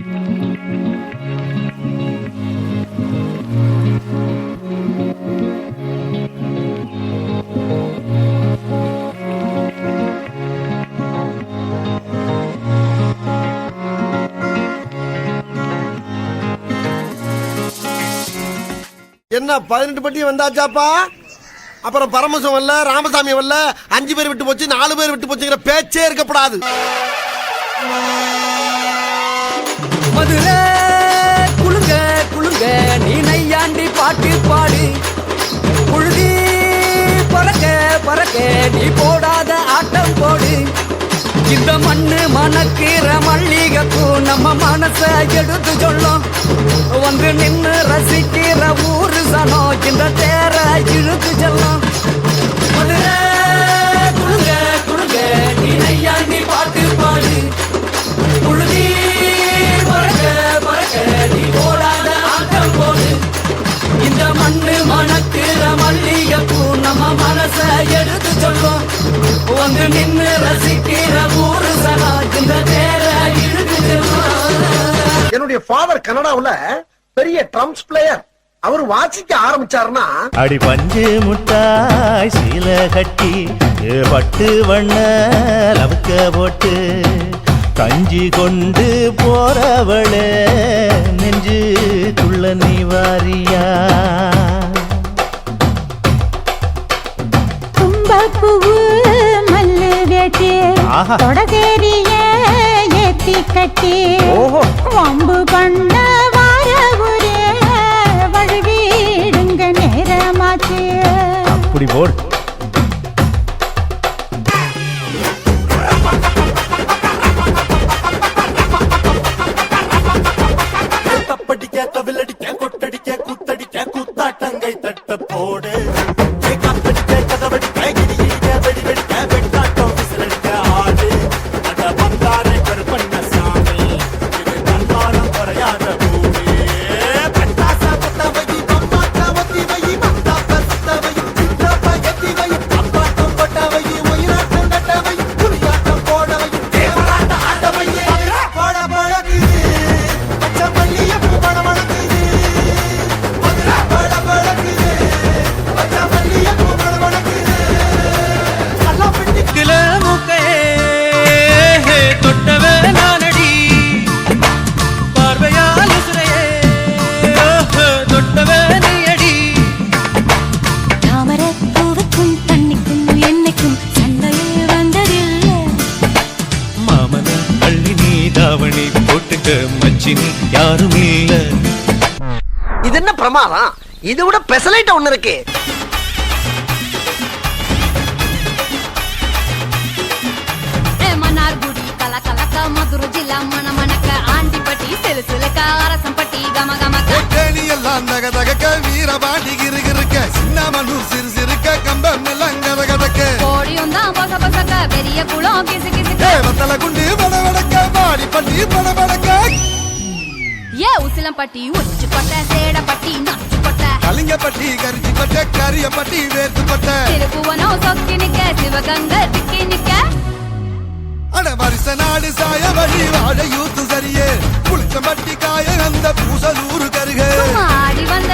என்ன பதினெட்டு பட்டி வந்தாச்சாப்பா? அப்புறம் பரமசம் வரல ராமசாமி வரல அஞ்சு பேர் விட்டு போச்சு நாலு பேர் விட்டு போச்சுங்கிற பேச்சே இருக்கப்படாது. மதுரை குழுங்க குழுங்க நீ நையாண்டி பாட்டு பாடு. புழுதி பறக்க பறக்க நீ போடாத ஆட்டம் போடு. இந்த மண்ணு மணக்கிற மல்லிகைப்பூ நம்ம மனச எடுத்து சொல்லும். வந்து நின்று ரசிக்கிற ஊரு சனம் இந்த தேர இழுத்து செல்லும். மதுரை வந்து நின்னு ரசிக்கிற ஊரு இந்த என்னுடைய ஃபாதர் கனடாவுல பெரிய ட்ரம்ஸ் பிளேயர் அவர் வாசிக்க ஆரம்பிச்சாருன்னா அடி பஞ்சு முட்டாய் சீல கட்டி ஏ பட்டு வண்ண லவுக்க போட்டு கஞ்சி கொண்டு போறவளே நெஞ்சுக்குள்ள நீ வாரியா தும்பப்பூவு ஆஹா. தொடதேரிய ஏத்தி கட்டி. வம்பு பண்ண வார ஊரே வழுவிடுங்க நேரமாச்சு அப்படி போடு தாவணி போட்டுக்க மச்சினி யாரும் இல்ல. இது என்ன பிரமாதம்? இது விட பெசலைட் ஒண்ணு இருக்கு. மன்னார்குடி கல கலக்க மதுரை ஜில்லா மண மணக்க ஆண்டிப்பட்டி சிலு சிலுக்க அரசம்பட்டி கம கமக்க எல்லாம் தக தகக்க வீரபாண்டி கிருகிருக்க சின்னமனூர் சிறு சிறுக்க கம்பம் எல்லாம் கத கதக்க. கோடியும் தான் பொச பொசக்க பெரிய குளம் கிசு தேவத்தல குண்டு பட்டி பட வடக்க ஏ உசிலம்பட்டி உச்சி கொட்ட சேடப்பட்டி நச்சு கொட்ட கலிங்கப்பட்டி கரிச்சி பட்ட கரியப்பட்டி வேர்த்து பட்ட. திருப்புவனம் சொக்கி நிக்க சிவகங்க திக்கி நிக்க. அட வருஷ நாடு சாய வழி வாழ யூத்து சரியே. புளிச்சம்பட்டி காய அந்த பூசலூரு கருக. ஆடி வந்த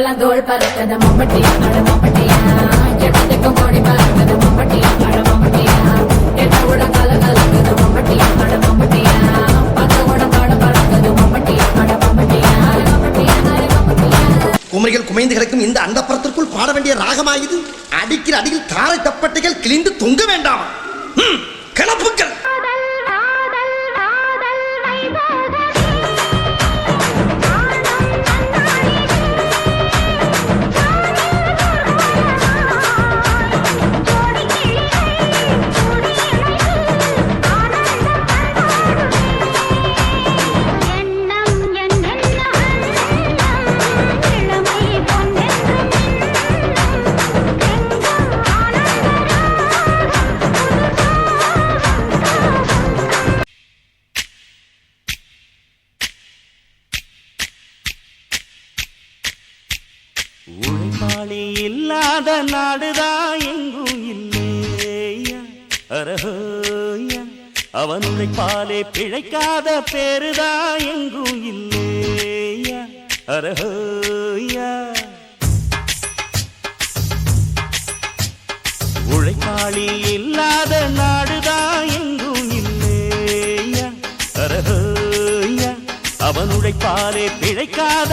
எல்லாம் தோல் பறக்கத மம்பட்டியா நட மம்பட்டியா? எட்டத்துக்கு கோடி பறக்கத மம்பட்டியா நட மம்பட்டியா? எட்ட உட கால கலக்கத மம்பட்டியா நட மம்பட்டியா? பத்த உட பாட பறக்கத மம்பட்டியா நட குமரிகள் குமைந்து கிடக்கும் இந்த அந்தப்புறத்திற்குள் பாட வேண்டிய ராகமாயுது. அடிக்கிற அடியில் தாரை தப்பட்டைகள் கிழிந்து தொங்க வேண்டாம். கிளப்புக்கள் உழைப்பாளி இல்லாத நாடுதான் எங்கும் இல்லையா? அரஹோயா அவன் உழைப்பாலே பிழைக்காத பேருதான் எங்கும் இல்லையா? அரஹோயா. உழைப்பாளி இல்லாத நாடுதான் எங்கும் இல்லையா? அரஹோயா அவன் உழைப்பாலே பிழைக்காத